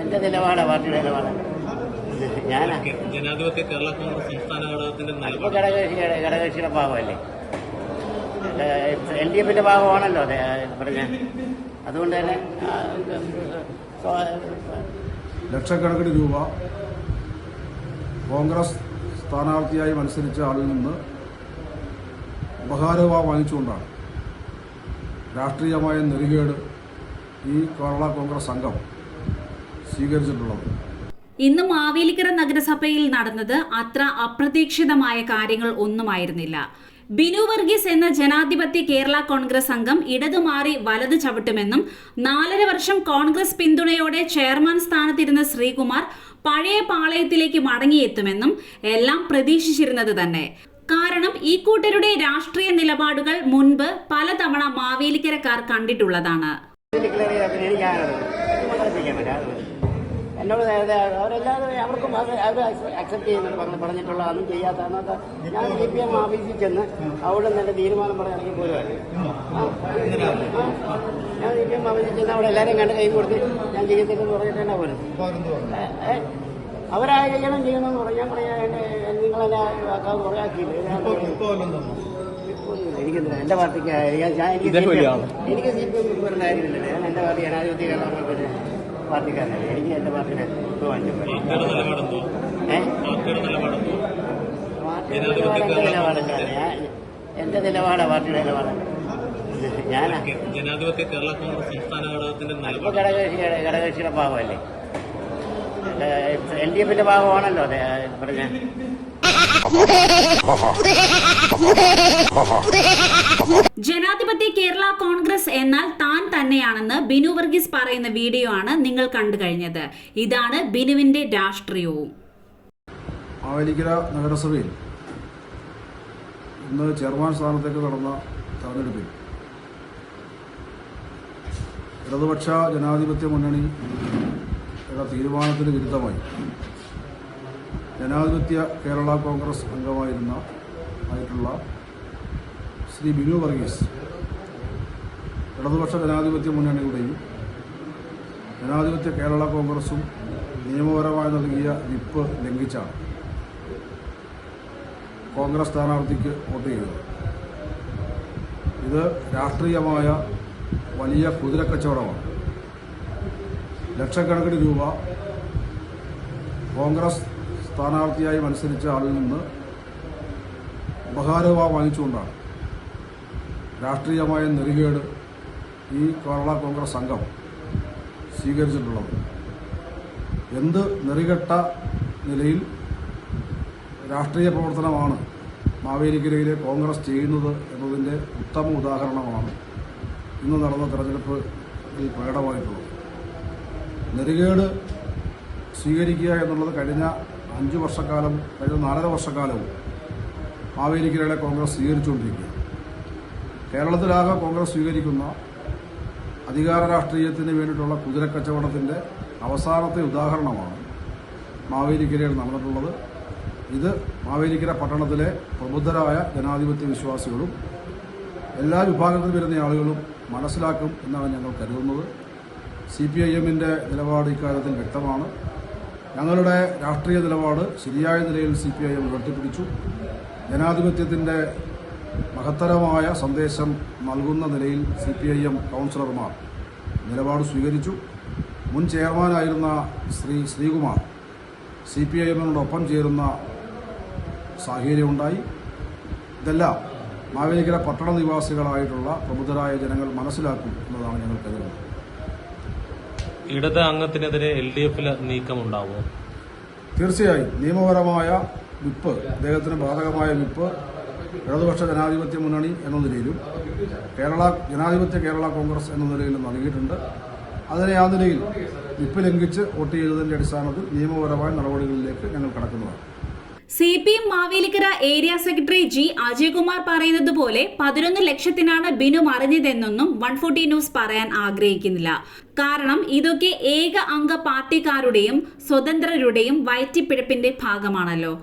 എന്റെ നിലപാടാ പാർട്ടിയുടെ നിലപാട്? ഞാനാ. ജനാധിപത്യ കേരള കോൺഗ്രസ് സംസ്ഥാന ഘടകത്തിന്റെ ഘടകകക്ഷിയുടെ ഘടകകക്ഷിയുടെ ഭാഗമല്ലേ? എൽ ഡി എഫിന്റെ ഭാഗമാണല്ലോ അതെ പറഞ്ഞ. അതുകൊണ്ട് തന്നെ ലക്ഷക്കണക്കിന് രൂപ കോൺഗ്രസ് സ്ഥാനാർത്ഥിയായി മത്സരിച്ച ആളിൽ നിന്ന് ഉപഹാരവ വാങ്ങിച്ചുകൊണ്ടാണ് രാഷ്ട്രീയമായ നെറികേട് ഈ കേരള കോൺഗ്രസ് സംഘം സ്വീകരിച്ചിട്ടുള്ളത്. ഇന്ന് മാവേലിക്കര നഗരസഭയിൽ നടന്നത് അത്ര അപ്രതീക്ഷിതമായ കാര്യങ്ങൾ ഒന്നുമായിരുന്നില്ല. ബിനു വർഗീസ് എന്ന ജനാധിപത്യ കേരള കോൺഗ്രസ് അംഗം ഇടതുമാറി വലത് ചവിട്ടുമെന്നും നാലര വർഷം കോൺഗ്രസ് പിന്തുണയോടെ ചെയർമാൻ സ്ഥാനത്തിരുന്ന ശ്രീകുമാർ പഴയ പാളയത്തിലേക്ക് മടങ്ങിയെത്തുമെന്നും എല്ലാം പ്രതീക്ഷിച്ചിരുന്നത് തന്നെ. കാരണം ഈ കൂട്ടരുടെ രാഷ്ട്രീയ നിലപാടുകൾ മുൻപ് പലതവണ മാവേലിക്കരക്കാർ കണ്ടിട്ടുള്ളതാണ്. എന്നോട് നേരത്തെ അവരെല്ലാവരും അവർക്കും അത് അവർ അക്സെപ്റ്റ് ചെയ്യുന്നുണ്ട് പറഞ്ഞ് പറഞ്ഞിട്ടുള്ള അതും ചെയ്യാത്ത അന്നത്തെ ഞാൻ സി പി എം ഓഫീസിൽ ചെന്ന് അവിടെ നിന്ന് എന്റെ തീരുമാനം പറഞ്ഞ് ആ. ഞാൻ സി പി എം ഓഫീസിൽ ചെന്ന് അവിടെ എല്ലാവരും കണ്ട് കൈ കൊടുത്ത് ഞാൻ ചെയ്യത്തില്ലെന്ന് പറഞ്ഞിട്ട് തന്നെ പോരും ഏ, ഏ, അവരാ ചെയ്യണം ചെയ്യണമെന്ന് പറഞ്ഞു ഞാൻ പറയാ നിങ്ങളെന്നെ കുറേ പറയാക്കിയില്ല എനിക്കെന്തിനാ എന്റെ പാർട്ടിക്ക് ഞാൻ- എനിക്ക് സി പി എം കാര്യമില്ല ഞാൻ എന്റെ പാർട്ടി ജനാധിപത്യ കേരള കോൺഗ്രസ് പാർട്ടിക്കാരനല്ല എനിക്ക് എന്റെ പാർട്ടിയുടെ എന്റെ നിലപാടാ പാർട്ടിയുടെ ജനാധിപത്യ കേരള കോൺഗ്രസ് സംസ്ഥാന ഘടകത്തിന്റെ ഇപ്പൊ നിലപാട്. ഘടകകക്ഷിയുടെ ഘടകകക്ഷിയുടെ ഭാഗമല്ലേ എൽ ഡി എഫിന്റെ ഭാഗമാണല്ലോ അതെ പറഞ്ഞ. ജനാധിപത്യ കേരള കോൺഗ്രസ് എന്നാൽ താൻ തന്നെയാണെന്ന് ബിനു വർഗീസ് പറയുന്ന വീഡിയോ ആണ് നിങ്ങൾ കണ്ടു കഴിഞ്ഞത്. ഇതാണ് ബിനുവിന്റെ രാഷ്ട്രീയവും. നഗരസഭയിൽ ഇന്ന് ചെയർമാൻ സ്ഥാനത്തേക്ക് നടന്ന തെരഞ്ഞെടുപ്പിൽ ഇടതുപക്ഷ ജനാധിപത്യ മുന്നണിയുടെ തീരുമാനത്തിന് വിരുദ്ധമായി ജനാധിപത്യ കേരള കോൺഗ്രസ് അംഗമായിരുന്ന ആയിട്ടുള്ള ശ്രീ ബിനു വർഗീസ് ഇടതുപക്ഷ ജനാധിപത്യ മുന്നണിയുടെയും ജനാധിപത്യ കേരള കോൺഗ്രസും നിയമപരമായി നൽകിയ വിപ്പ് ലംഘിച്ചാണ് കോൺഗ്രസ് സ്ഥാനാർത്ഥിക്ക് വോട്ട് ചെയ്തത്. ഇത് രാഷ്ട്രീയമായ വലിയ കുതിരക്കച്ചവടമാണ്. ലക്ഷക്കണക്കിന് രൂപ കോൺഗ്രസ് സ്ഥാനാർത്ഥിയായി മത്സരിച്ച ആളിൽ നിന്ന് ഉപഹാരവ വാങ്ങിച്ചുകൊണ്ടാണ്. രാഷ്ട്രീയമായ നെറികേട് ഈ കേരള കോൺഗ്രസ് സംഘം സ്വീകരിച്ചിട്ടുള്ളത്. എന്ത് നെറികെട്ട നിലയിൽ രാഷ്ട്രീയ പ്രവർത്തനമാണ് മാവേലിക്കരയിലെ കോൺഗ്രസ് ചെയ്യുന്നത് എന്നതിന്റെ ഉത്തമ ഉദാഹരണമാണ് ഇന്ന് നടന്ന തെരഞ്ഞെടുപ്പ് പ്രകടമായിട്ടുള്ളത്. നെറികേട് സ്വീകരിക്കുക എന്നുള്ളത് കഴിഞ്ഞ അഞ്ച് വർഷക്കാലം കഴിഞ്ഞ നാലര വർഷക്കാലവും മാവേലിക്കരയുടെ കോൺഗ്രസ് സ്വീകരിച്ചുകൊണ്ടിരിക്കുക. കേരളത്തിലാകെ കോൺഗ്രസ് സ്വീകരിക്കുന്ന അധികാര രാഷ്ട്രീയത്തിന് വേണ്ടിയിട്ടുള്ള കുതിരക്കച്ചവടത്തിന്റെ അവസാനത്തെ ഉദാഹരണമാണ് മാവേലിക്കരയിൽ നടന്നിട്ടുള്ളത്. ഇത് മാവേലിക്കര പട്ടണത്തിലെ പ്രബുദ്ധരായ ജനാധിപത്യ വിശ്വാസികളും എല്ലാ വിഭാഗത്തിൽ വരുന്ന ആളുകളും മനസ്സിലാക്കും എന്നാണ് ഞങ്ങൾ കരുതുന്നത്. സി പി ഐ എമ്മിന്റെ നിലപാട് ഇക്കാര്യത്തിൽ വ്യക്തമാണ്. ഞങ്ങളുടെ രാഷ്ട്രീയ നിലപാട് ശരിയായ നിലയിൽ സി പി ഐ എം ഉയർത്തിപ്പിടിച്ചു ജനാധിപത്യത്തിന്റെ മഹത്തരമായ സന്ദേശം നൽകുന്ന നിലയിൽ സി പി ഐ എം കൗൺസിലർമാർ നിലപാട് സ്വീകരിച്ചു. മുൻ ചെയർമാനായിരുന്ന Shri Sreekumar C P I എമ്മിനോടൊപ്പം ചേരുന്ന സാഹചര്യമുണ്ടായി ഇതെല്ലാം മാവേലിക്കര പട്ടണ നിവാസികളായിട്ടുള്ള പ്രബുദ്ധരായ ജനങ്ങൾ മനസ്സിലാക്കും എന്നതാണ് ഞങ്ങൾ കരുതുന്നത്. ഇടത് അംഗത്തിനെതിരെ എൽ ഡി എഫിൽ നീക്കമുണ്ടാവുമോ തീർച്ചയായും. നിയമപരമായ വിപ്പ് അദ്ദേഹത്തിന് ബാധകമായ വിപ്പ് ഇടതുപക്ഷ ജനാധിപത്യ മുന്നണി എന്ന നിലയിലും കേരള ജനാധിപത്യ കേരള കോൺഗ്രസ് എന്ന നിലയിലും നൽകിയിട്ടുണ്ട്. അതിനെ ആ നിലയിൽ വിപ്പ് ലംഘിച്ച് വോട്ട് ചെയ്തതിന്റെ അടിസ്ഥാനത്തിൽ നിയമപരമായ നടപടികളിലേക്ക് ഞങ്ങൾ കടക്കുന്നതാണ്. C P M Mavelikkara area secretary G Ajayakumar പറയുന്നത് പോലെ പതിനൊന്ന് ലക്ഷത്തിനാണ് ബിനു മറിഞ്ഞതെന്നൊന്നും വൺ ഫോർട്ടി ന്യൂസ് പറയാൻ ആഗ്രഹിക്കുന്നില്ല. കാരണം ഇതൊക്കെ ഏക അംഗ പാർട്ടിക്കാരുടെയും സ്വതന്ത്രരുടെയും വയറ്റിപ്പിഴപ്പിന്റെ ഭാഗമാണല്ലോ.